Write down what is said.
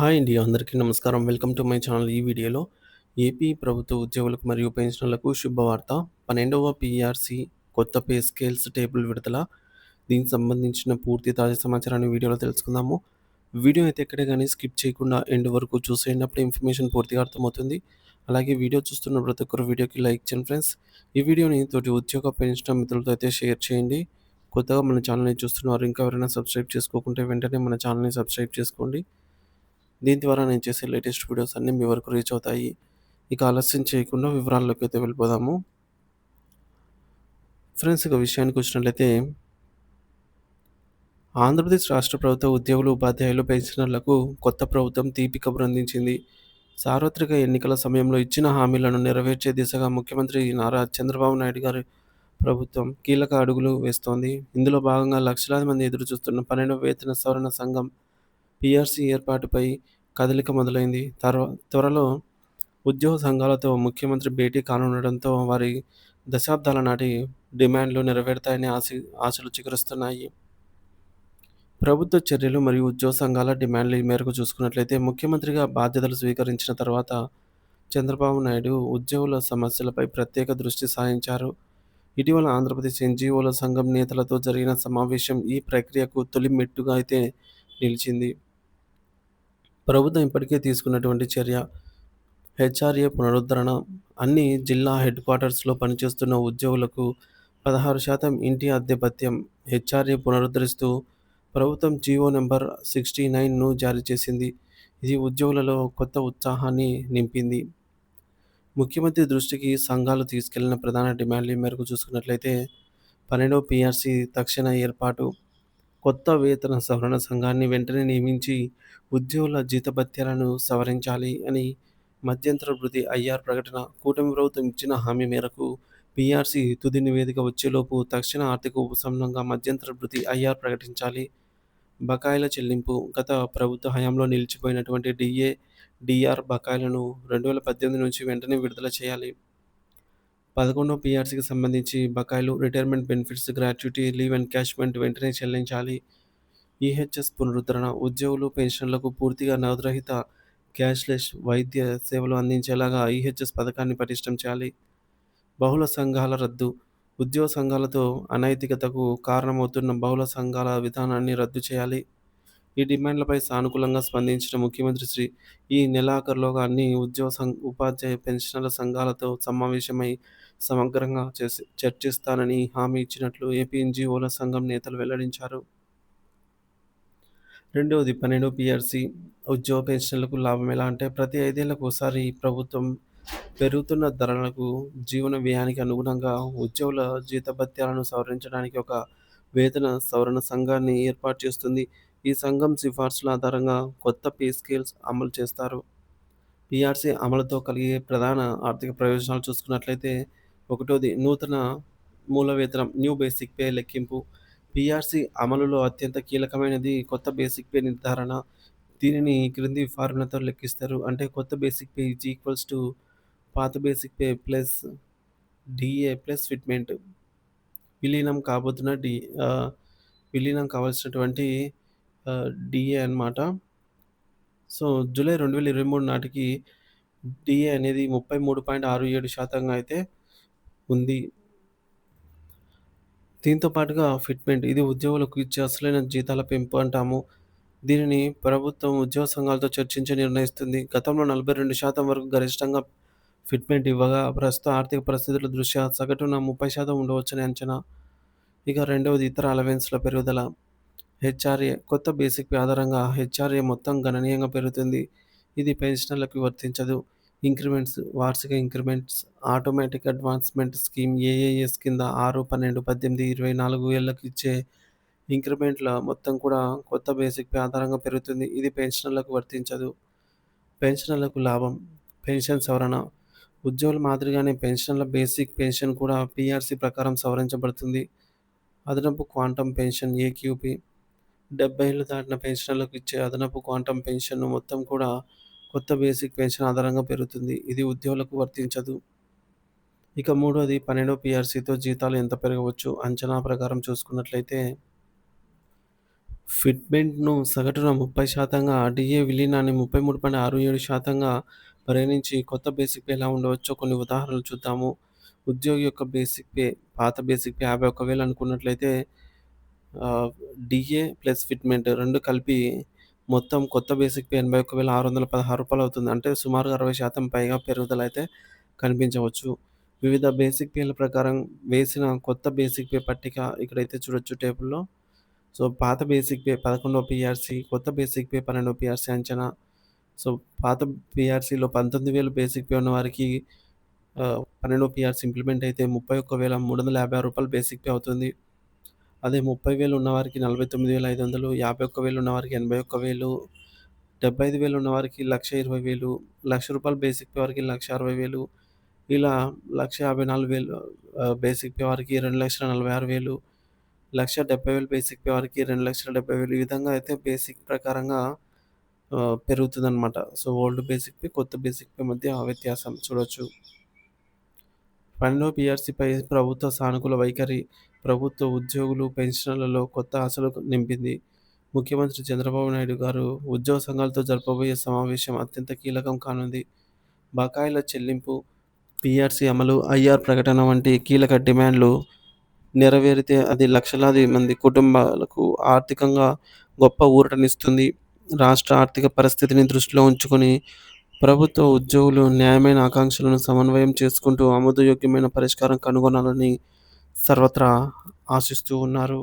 Hi అండి అందరికీ నమస్కారం. వెల్కమ్ టు మై ఛానల్ ఈ వీడియోలో. ఏపీ ప్రభుత్వ ఉద్యోగులకు మరియు పెన్షనర్లకు శుభవార్త. పన్నెండవ పిఆర్సి కొత్త పే స్కేల్స్ టేబుల్ విడుదల. దీనికి సంబంధించిన పూర్తి తాజా సమాచారాన్ని వీడియోలో తెలుసుకుందాము. వీడియో అయితే ఎక్కడే కానీ స్కిప్ చేయకుండా ఎండ్ వరకు చూసేటప్పుడు ఇన్ఫర్మేషన్ పూర్తిగా అర్థమవుతుంది. అలాగే వీడియో చూస్తున్న ప్రతి ఒక్కరు వీడియోకి లైక్ చేయండి ఫ్రెండ్స్. ఈ వీడియోని తోటి ఉద్యోగ పెన్షన్ మిత్రులతో అయితే షేర్ చేయండి. కొత్తగా మన ఛానల్ని చూస్తున్నారు ఇంకా ఎవరైనా సబ్స్క్రైబ్ చేసుకోకుంటే వెంటనే మన ఛానల్ని సబ్స్క్రైబ్ చేసుకోండి. దీని ద్వారా నేను చేసే లేటెస్ట్ వీడియోస్ అన్నీ మీ వరకు రీచ్ అవుతాయి. ఇక ఆలస్యం చేయకుండా వివరాల్లోకి అయితే వెళ్ళిపోదాము. ఫ్రెండ్స్ ఇక విషయానికి వచ్చినట్లయితే ఆంధ్రప్రదేశ్ రాష్ట్ర ప్రభుత్వ ఉద్యోగులు ఉపాధ్యాయులు పెన్షనర్లకు కొత్త ప్రభుత్వం తీపి కబురు అందించింది. సార్వత్రిక ఎన్నికల సమయంలో ఇచ్చిన హామీలను నెరవేర్చే దిశగా ముఖ్యమంత్రి నారా చంద్రబాబు నాయుడు గారి ప్రభుత్వం కీలక అడుగులు వేస్తోంది. ఇందులో భాగంగా లక్షలాది మంది ఎదురు చూస్తున్న పన్నెండవ వేతన సవరణ సంఘం పిఆర్సీ ఏర్పాటుపై కదలిక మొదలైంది. తర్వా త్వరలో ఉద్యోగ సంఘాలతో ముఖ్యమంత్రి భేటీ కానుండడంతో వారి దశాబ్దాల నాటి డిమాండ్లు నెరవేరుతాయని ఆశ ఆశలు చిగురుస్తున్నాయి. ప్రభుత్వ చర్యలు మరియు ఉద్యోగ సంఘాల డిమాండ్లు ఈ మేరకు చూసుకున్నట్లయితే ముఖ్యమంత్రిగా బాధ్యతలు స్వీకరించిన తర్వాత చంద్రబాబు నాయుడు ఉద్యోగుల సమస్యలపై ప్రత్యేక దృష్టి సారించారు. ఇటీవల ఆంధ్రప్రదేశ్ ఎన్జిఓల సంఘం నేతలతో జరిగిన సమావేశం ఈ ప్రక్రియకు తొలి మెట్టుగా అయితే నిలిచింది. ప్రభుత్వం ఇప్పటికే తీసుకున్నటువంటి చర్య హెచ్ఆర్ఏ పునరుద్ధరణ అన్ని జిల్లా హెడ్ క్వార్టర్స్లో పనిచేస్తున్న ఉద్యోగులకు పదహారు శాతం ఇంటి అద్దె భత్యం హెచ్ఆర్ఏ పునరుద్ధరిస్తూ ప్రభుత్వం జీవో నెంబర్ సిక్స్టీ నైన్ను జారీ చేసింది. ఇది ఉద్యోగులలో కొత్త ఉత్సాహాన్ని నింపింది. ముఖ్యమంత్రి దృష్టికి సంఘాలు తీసుకెళ్ళిన ప్రధాన డిమాండ్ల మేరకు చూసుకున్నట్లయితే పన్నెండవ పిఆర్సీ తక్షణ ఏర్పాటు కొత్త వేతన సవరణ సంఘాన్ని వెంటనే నియమించి ఉద్యోగుల జీతభత్యాలను సవరించాలి అని మధ్యంతర వృద్ధి ఐఆర్ ప్రకటన కూటమి ప్రభుత్వం ఇచ్చిన హామీ మేరకు పీఆర్సీ తుది నివేదిక వచ్చేలోపు తక్షణ ఆర్థిక ఉపశమనంగా మధ్యంతర వృద్ధి ఐఆర్ ప్రకటించాలి. బకాయిల చెల్లింపు గత ప్రభుత్వ హయాంలో నిలిచిపోయినటువంటి డిఏ డిఆర్ బకాయిలను రెండు వేల పద్దెనిమిది నుంచి వెంటనే విడుదల చేయాలి. పదకొండవ పీఆర్సీకి సంబంధించి బకాయిలు retirement benefits gratuity leave encashment వెంటనే చెల్లించాలి. ఈహెచ్ఎస్ పునరుద్ధరణ ఉద్యోగులు పెన్షన్లకు పూర్తిగా నగదురహిత క్యాష్లెస్ వైద్య సేవలు అందించేలాగా ఈహెచ్ఎస్ పథకాన్ని పటిష్టం చేయాలి. బహుళ సంఘాల రద్దు ఉద్యోగ సంఘాలతో అనైతికతకు కారణమవుతున్న బహుళ సంఘాల విధానాన్ని రద్దు చేయాలి. ఈ డిమాండ్లపై సానుకూలంగా స్పందించిన ముఖ్యమంత్రి శ్రీ ఈ నెలాఖరులోగా అన్ని ఉద్యోగ సంఘ ఉపాధ్యాయ పెన్షనర్ల సంఘాలతో సమావేశమై సమగ్రంగా చేసి చర్చిస్తానని హామీ ఇచ్చినట్లు ఏపీ సంఘం నేతలు వెల్లడించారు. రెండవది పన్నెండు పిఆర్సి ఉద్యోగ పెన్షన్లకు లాభం ఎలా అంటే ప్రతి ఐదేళ్ళకు ఒకసారి ప్రభుత్వం పెరుగుతున్న ధరలకు జీవన వ్యయానికి అనుగుణంగా ఉద్యోగుల జీతభత్యాలను సవరించడానికి ఒక వేతన సవరణ సంఘాన్ని ఏర్పాటు చేస్తుంది. ఈ సంఘం సిఫార్సుల ఆధారంగా కొత్త పే స్కేల్స్ అమలు చేస్తారు. పిఆర్సీ అమలుతో కలిగే ప్రధాన ఆర్థిక ప్రయోజనాలు చూసుకున్నట్లయితే ఒకటోది నూతన మూల వేతనం న్యూ బేసిక్ పే లెక్కింపు. పిఆర్సీ అమలులో అత్యంత కీలకమైనది కొత్త బేసిక్ పే నిర్ధారణ. దీనిని క్రింది ఫార్ములాతో లెక్కిస్తారు. అంటే కొత్త basic pay is equals to పాత basic pay plus DA plus fitment. విలీనం కాబోతున్న డి విలీనం కావాల్సినటువంటి డిఏ అనమాట సో జూలై రెండు వేల ఇరవై మూడు నాటికి డిఏ అనేది ముప్పై మూడు పాయింట్ ఆరు ఏడు శాతంగా అయితే ఉంది. దీంతో పాటుగా ఫిట్మెంట్ ఇది ఉద్యోగులకు ఇచ్చే అసలైన జీతాల పెంపు అంటాము. దీనిని ప్రభుత్వం ఉద్యోగ సంఘాలతో చర్చించి నిర్ణయిస్తుంది. గతంలో నలభై రెండు శాతం వరకు గరిష్టంగా ఫిట్మెంట్ ఇవ్వగా ప్రస్తుత ఆర్థిక పరిస్థితుల దృష్ట్యా సగటున ముప్పై శాతం ఉండవచ్చని అంచనా. ఇక రెండవది ఇతర అలవెన్స్ల పెరుగుదల. హెచ్ఆర్ఏ కొత్త బేసిక్పే ఆధారంగా హెచ్ఆర్ఏ మొత్తం గణనీయంగా పెరుగుతుంది. ఇది పెన్షనర్లకు వర్తించదు. ఇంక్రిమెంట్స్ వార్షిక increments automatic advancement scheme AAS కింద ఆరు పన్నెండు పద్దెనిమిది ఇరవై నాలుగు ఏళ్ళకి ఇచ్చే ఇంక్రిమెంట్ల మొత్తం కూడా కొత్త బేసిక్పే ఆధారంగా పెరుగుతుంది. ఇది పెన్షనర్లకు వర్తించదు. పెన్షనర్లకు లాభం. పెన్షన్ సవరణ. ఉద్యోగుల మాదిరిగానే పెన్షన్ల బేసిక్ పెన్షన్ కూడా పీఆర్సీ ప్రకారం సవరించబడుతుంది. అదనపు క్వాంటమ్ పెన్షన్ ఏక్యూపీ డెబ్బై ఏళ్ళు దాటిన పెన్షనర్లకు ఇచ్చే అదనపు క్వాంటం పెన్షన్ మొత్తం కూడా కొత్త బేసిక్ పెన్షన్ ఆధారంగా పెరుగుతుంది ఇది ఉద్యోగులకు వర్తించదు. ఇక మూడోది పన్నెండో పిఆర్సీతో జీతాలు ఎంత పెరగవచ్చు? అంచనా ప్రకారం చూసుకున్నట్లయితే ఫిట్మెంట్‌ను సగటున 30%గా డీఏ విలీనాన్ని 33.67%గా పరిగణించి కొత్త బేసిక్ పే ఎలా ఉండవచ్చో కొన్ని ఉదాహరణలు చూద్దాము. ఉద్యోగి యొక్క బేసిక్ పే పాత బేసిక్ పే 51,000 అనుకున్నట్లయితే డీఏ ప్లస్ ఫిట్మెంట్ రెండు కలిపి మొత్తం కొత్త బేసిక్ పే రూ. 81,616 అవుతుంది. అంటే సుమారుగా 60% పైగా పెరుగుదల అయితే కనిపించవచ్చు. వివిధ బేసిక్ పేల ప్రకారం వేసిన కొత్త బేసిక్ పే పట్టిక ఇక్కడైతే చూడొచ్చు టేబుల్‌లో. సో, పాత బేసిక్ పే పదకొండవ పిఆర్సీ కొత్త బేసిక్ పే పన్నెండవ పిఆర్సీ అంచనా. సో, పాత పిఆర్సీలో పంతొమ్మిది వేలు బేసిక్ పే ఉన్నవారికి ఆహ్, 12వ పీఆర్‌సీ ఇంప్లిమెంట్ అయితే ముప్పై ఒక్కవేల మూడు వందల యాభై రూపాయలు బేసిక్ పే అవుతుంది. అదే ముప్పై వేలు ఉన్నవారికి నలభై తొమ్మిది వేల ఐదు వందలు యాభై ఒక్క వేలు ఉన్నవారికి ఎనభై ఒక్క వేలు డెబ్బై ఐదు వేలు ఉన్నవారికి లక్ష ఇరవై వేలు లక్ష రూపాయలు బేసిక్ పే వారికి లక్ష అరవై వేలు ఇలా లక్ష యాభై నాలుగు వేలు బేసిక్ పే వారికి రెండు లక్షల నలభై ఆరు వేలు లక్ష డెబ్బై వేలు బేసిక్ పే వారికి రెండు లక్షల డెబ్బై వేలు ఈ విధంగా అయితే బేసిక్ ప్రకారంగా పెరుగుతుందన్నమాట. సో ఓల్డ్ బేసిక్ పే కొత్త బేసిక్ పే మధ్య వ్యత్యాసం చూడవచ్చు పన్నెండో పిఆర్సీపై ప్రభుత్వ సానుకూల వైఖరి ప్రభుత్వ ఉద్యోగులు, పెన్షనర్లలో కొత్త ఆశలు నింపింది. ముఖ్యమంత్రి చంద్రబాబు నాయుడు గారు ఉద్యోగ సంఘాలతో జరపబోయే సమావేశం అత్యంత కీలకం కానుంది. బకాయిల చెల్లింపు, పీఆర్‌సీ అమలు, ఐఆర్ ప్రకటన వంటి కీలక డిమాండ్లు నెరవేరితే అది లక్షలాది మంది కుటుంబాలకు ఆర్థికంగా గొప్ప ఊరటనిస్తుంది. రాష్ట్ర ఆర్థిక పరిస్థితిని దృష్టిలో ఉంచుకొని ప్రభుత్వ ఉద్యోగులు న్యాయమైన ఆకాంక్షలను సమన్వయం చేసుకుంటూ ఆమోదయోగ్యమైన పరిష్కారం కనుగొనాలని సర్వత్రా ఆశిస్తూ ఉన్నారు.